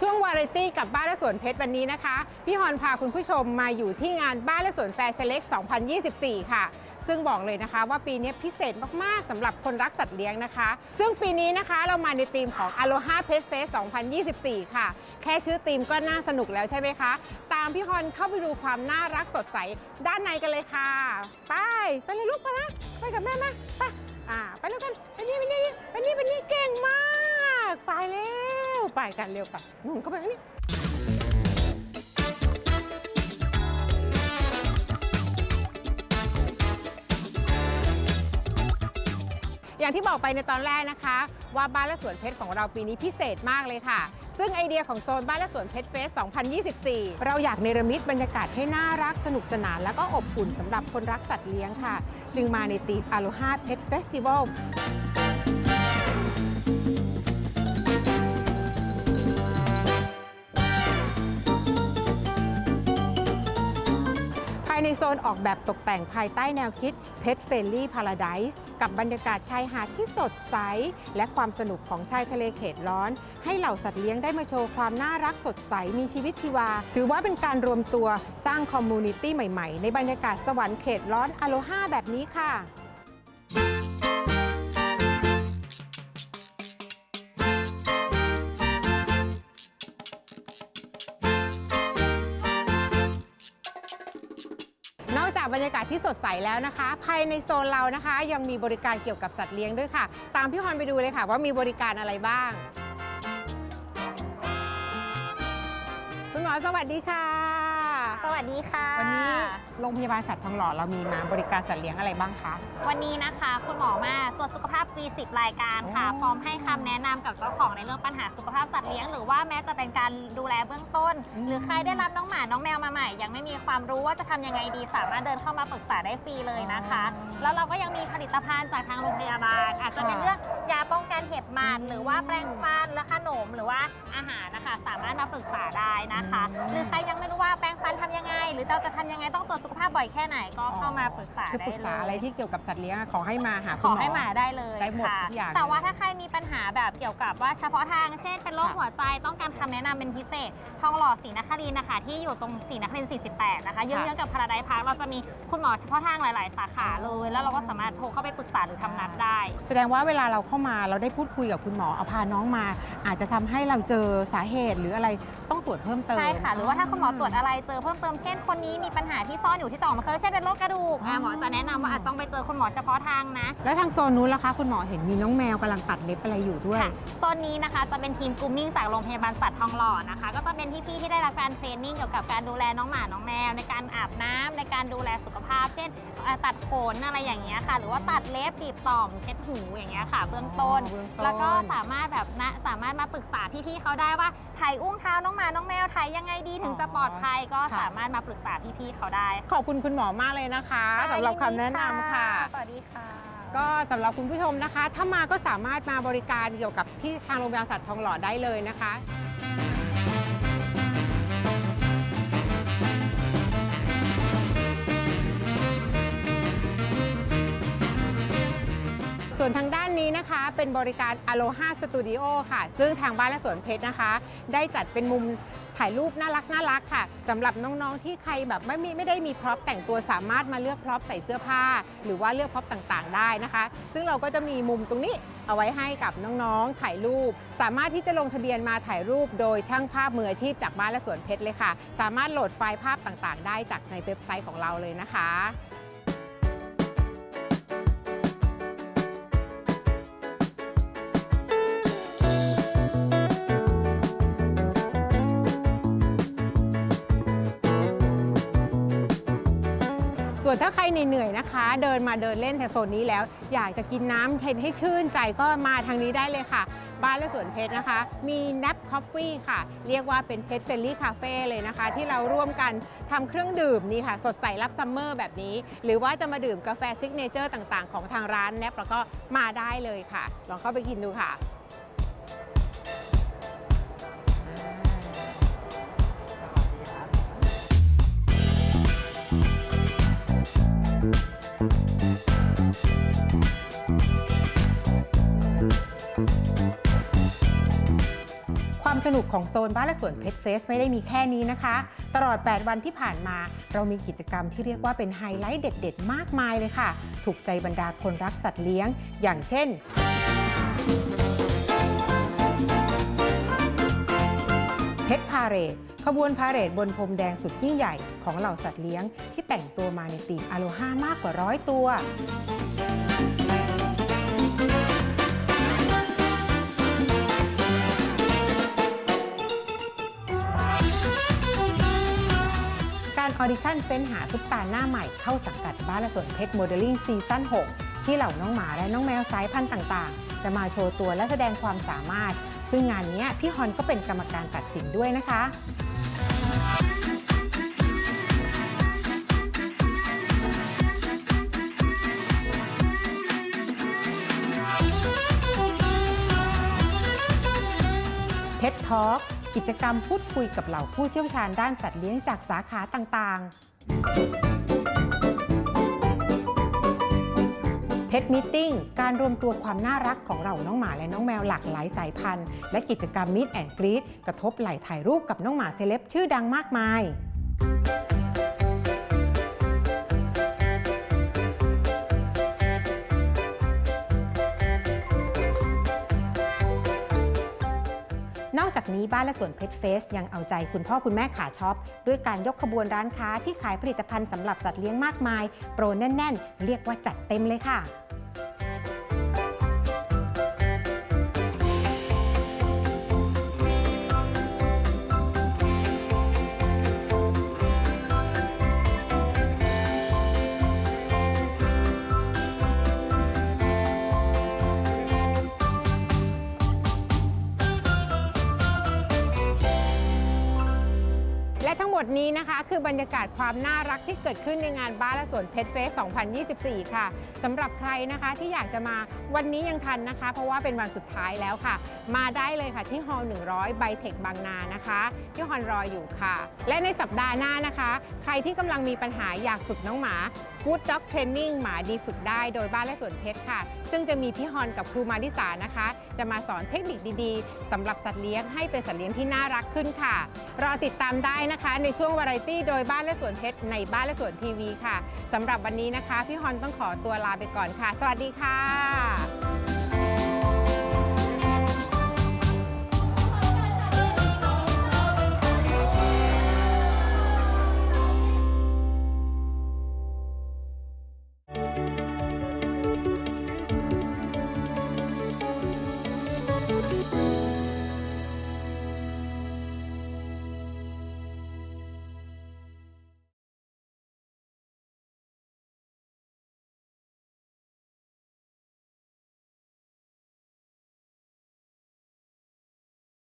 ช่วงวาไรตี้กับบ้านและสวนเพชรวันนี้นะคะ พี่ฮอนพาคุณผู้ชมมาอยู่ที่งานบ้านและสวนแฟร์เซเล็ก 2024 ค่ะ ซึ่งบอกเลยนะคะว่าปีนี้พิเศษมาก ๆสำหรับคนรักสัตว์เลี้ยงนะคะ ซึ่งปีนี้นะคะเรามาในธีมของ Aloha Pet Fest 2024 ค่ะ แค่ชื่อธีมก็น่าสนุกแล้วใช่ไหมคะ ตามพี่ฮอนเข้าไปดูความน่ารักสดใสด้านในกันเลยค่ะ ไป ไปเลยลูกไปนะไปกับแม่นะไปอ่าไปแล้วกันไปนี่ไปนี่ไปนี่ไปนี่เก่งมาก ไปกันเร็วไปหนุ่มเข้าไปนี่อย่างที่บอกไปในตอนแรกนะคะ ว่าบ้านและสวนเพชรของเราปีนี้พิเศษมากเลยค่ะ ซึ่งไอเดียของโซนบ้านและสวนเพชรเฟส 2024 เราอยากเนรมิตบรรยากาศให้น่ารักสนุกสนาน แล้วก็อบอุ่นสำหรับคนรักสัตว์เลี้ยงค่ะ จึงมาในธีม Aloha Pet Festival ภายใน โซนออกแบบตกแต่งภายใต้แนวคิด Pet Friendly Paradise กับบรรยากาศชายหาดที่สดใส และความสนุกของชายทะเลเขตร้อน ให้เหล่าสัตว์เลี้ยงได้มาโชว์ความน่ารักสดใสมีชีวิตชีวา ถือว่าเป็นการรวมตัวสร้างคอมมูนิตี้ใหม่ๆ ในบรรยากาศสวรรค์เขตร้อนอโลฮาแบบนี้ค่ะ อกจากบรรยากาศที่สดใสแล้วนะคะ ภายในโซนเรานะคะ ยังมีบริการเกี่ยวกับสัตว์เลี้ยงด้วยค่ะ ตามพี่ฮอนไปดูเลยค่ะ ว่ามีบริการอะไรบ้าง คุณหมอสวัสดีค่ะ วัสดีค่ะ วันนี้โรงพยาบาลสัตว์ทองหล่อเรามีมาบริการสัตว์เลี้ยงอะไรบ้างคะ วันนี้นะคะ คุณหมอมาตรวจสุขภาพฟรี10รายการค่ะโอ้พร้อมให้คำแนะนำกับเจ้าของในเรื่องปัญหาสุขภาพสัตว์เลี้ยง หรือว่าแม้จะเป็นการดูแลเบื้องต้นอืมหรือใครได้รับน้องหมาน้องแมวมาใหม่ ยังไม่มีความรู้ว่าจะทำยังไงดี สามารถเดินเข้ามาปรึกษาได้ฟรีเลยนะคะ แล้วเราก็ยังมีผลิตภัณฑ์จากทางโรงพยาบาล อาจจะเป็นเรื่องยาป้องกันเห็บหมัดหรือว่าแปรงฟันและขนมหรือว่าอาหารนะคะ สามารถมาปรึกษาได้นะคะ หรือใครยังไม่รู้ว่าแปรงฟันทำยังไง หรือเราจะทำยังไงต้องตรวจสุขภาพบ่อยแค่ไหนก็เข้ามาปรึกษาคือได้ปรึกษาเลยอะไรที่เกี่ยวกับสัตว์เลี้ยงขอให้มาหาขคุณอหมอ ให้หมาได้เลยได้หมดค่ะ ทุกอย่างแต่ว่าเลยถ้าใครมีปัญหาแบบเกี่ยวกับว่าเฉพาะทาง เช่นเป็นโรคค่ะ หัวใจต้องการคำแนะนำเป็นพิเศษ ทองหล่อศรีนครินทร์นะคะ ที่อยู่ตรงศรีนครินทร์48 นะคะเยื้องๆกับพาราไดพาร์คเราจะมีคุณหมอเฉพาะทางหลาย ๆ สาขาเลย แล้วเราก็สามารถโทรเข้าไปปรึกษาหรือทำนัดได้ แสดงว่าเวลาเราเข้ามาเราได้พูดคุยกับคุณหมอเอาพาน้องมา อาจจะทำให้เราเจอสาเหตุหรืออะไรต้องตรวจเพิ่มเติม ใช่ค่ะ หรือว่าถ้าคุณหมอตรวจอะไรเจอเพิ่มเติมเช่นคนนี้มีปัญหาที่ซ่อนอยู่ที่ต่อมมาเคยเช่นเป็นโรคกระดูกอะหมอจะแนะนำว่าอาจต้องไปเจอคุณหมอเฉพาะทางนะ แล้วทางโซนนู้นล่ะคะคุณหมอเห็นมีน้องแมวกำลังตัดเล็บอะไรอยู่ด้วย ค่ะโซนนี้นะคะจะเป็นทีมกรูมมิ่งจากโรงพยาบาลสัตว์ทองหล่อนะคะ ก็จะเป็นพี่ๆที่ได้รับการเทรนนิ่งเกี่ยวกับการดูแลน้องหมาน้องแมว ในการอาบน้ำในการดูแลสุขภาพ เช่นเอ่อตัดขนอะไรอย่างเงี้ยค่ะ หรือว่าตัดเล็บบีบต่อมเช็ดหูอย่างเงี้ยค่ะ เบื้องต้น อ๋อเบื้องต้น แล้วก็สามารถแบบนะสามารถมาปรึกษาพี่ๆเขาได้ว่าถ่ายอุ้งเท้าน้องหมาน้องแมวถ่ายยังไงดีถึงจะปลอดภัยก็สามารถมาปรึกษาพี่ๆเขาได้ขอบคุณคุณหมอมากเลยนะคะสำหรับคำแนะนำค่ะ สวัสดีค่ะ ก็สำหรับคุณผู้ชมนะคะ ถ้ามาก็สามารถมาบริการเกี่ยวกับที่ทางโรงพยาบาลสัตว์ทองหล่อได้เลยนะคะส่วนทางด้านนี้นะคะ เป็นบริการ Aloha Studio ค่ะ ซึ่งทางบ้านและสวนเพชรนะคะ ได้จัดเป็นมุม ถ่ายรูปน่ารักน่ารักค่ะสำหรับน้องๆที่ใครแบบไม่มีไม่ได้มีพร็อพแต่งตัวสามารถมาเลือกพร็อพใส่เสื้อผ้า หรือว่าเลือกพร็อพต่างๆ ได้นะคะ ซึ่งเราก็จะมีมุมตรงนี้เอาไว้ให้กับน้องๆถ่ายรูป สามารถที่จะลงทะเบียนมาถ่ายรูป โดยช่างภาพมืออาชีพจากบ้านและสวนเพชรเลยค่ะ สามารถโหลดไฟล์ภาพต่างๆ ได้จากในเว็บไซต์ของเราเลยนะคะ ส่วนถ้าใครเหนื่อยๆนะคะ เดินมาเดินเล่นแถวโซนนี้แล้ว อยากจะกินน้ำให้ให้ชื่นใจก็มาทางนี้ได้เลยค่ะ บ้านและสวนเพชรนะคะ มีนับคอฟฟี่ค่ะ เรียกว่าเป็นเพชรเฟลลี่คาเฟ่เลยนะคะ ที่เราร่วมกันทำเครื่องดื่มนี่ค่ะ สดใสรับซัมเมอร์แบบนี้ หรือว่าจะมาดื่มกาแฟซิกเนเจอร์ต่างๆ ของทางร้านแนบแล้วก็มาได้เลยค่ะ ลองเข้าไปกินดูค่ะ สนุกของโซนบ้านและสวนเพชรเฟสไม่ได้มีแค่นี้นะคะ ตลอด 8 วันที่ผ่านมา เรามีกิจกรรมที่เรียกว่าเป็นไฮไลท์เด็ด ๆ มากมายเลยค่ะ ถูกใจบรรดาคนรักสัตว์เลี้ยง อย่างเช่นเพชรพาเรดขบวนพาเรดบนพรมแดงสุดยิ่งใหญ่ของเหล่าสัตว์เลี้ยง ที่แต่งตัวมาในธีมอโลฮามากกว่าร้อยตัว การออดิชั่นเฟ้นหาซุปตาหน้าใหม่เข้าสังกัดบ้านและสวนเพชรโมเดลลิ่งซีซั่น 6 ที่เหล่าน้องหมาและน้องแมวสายพันธุ์ต่างๆ จะมาโชว์ตัวและแสดงความสามารถ ซึ่งงานนี้พี่ฮอนก็เป็นกรรมการตัดสินด้วยนะคะเพชรทอล์ กิจกรรมพูดคุยกับเหล่าผู้เชี่ยวชาญด้านสัตว์เลี้ยงจากสาขาต่างๆ เพชรมิทติ้งการรวมตัวความน่ารักของเราน้องหมาและน้องแมวหลากหลายสายพันธุ์ และกิจกรรมมิดแอนกรีดกระทบไหลถ่ายรูปกับน้องหมาเซเลบชื่อดังมากมาย จากนี้บ้านและสวนเพชรเฟสยังเอาใจคุณพ่อคุณแม่ขาช็อป ด้วยการยกขบวนร้านค้าที่ขายผลิตภัณฑ์สำหรับสัตว์เลี้ยงมากมาย โปรแน่น ๆ เรียกว่าจัดเต็มเลยค่ะ มดนี้นะคะ คือบรรยากาศความน่ารักที่เกิดขึ้นในงานบ้านและสวนเพชรเฟส 2024 ค่ะสำหรับใครนะคะที่อยากจะมาวันนี้ยังทันนะคะ เพราะว่าเป็นวันสุดท้ายแล้วค่ะ มาได้เลยค่ะที่ฮอลล์100ไบเทคบางนานะคะที่ฮอลรออยู่ค่ะ และในสัปดาห์หน้านะคะ ใครที่กำลังมีปัญหาอยากฝึกน้องหมา Good Dog Training หมาดีฝึกได้โดยบ้านและสวนเพชรค่ะ ซึ่งจะมีพี่ฮอนกับครูมาดิสานะคะ จะมาสอนเทคนิคดีๆสำหรับสัตว์เลี้ยงให้เป็นสัตว์เลี้ยงที่น่ารักขึ้นค่ะ รอติดตามได้นะคะในช่วงวาไรตี้โดยบ้านและสวนเพชรในบ้านและสวนทีวีค่ะสำหรับวันนี้นะคะ พี่ฮอนต้องขอตัวลาไปก่อนค่ะ สวัสดีค่ะ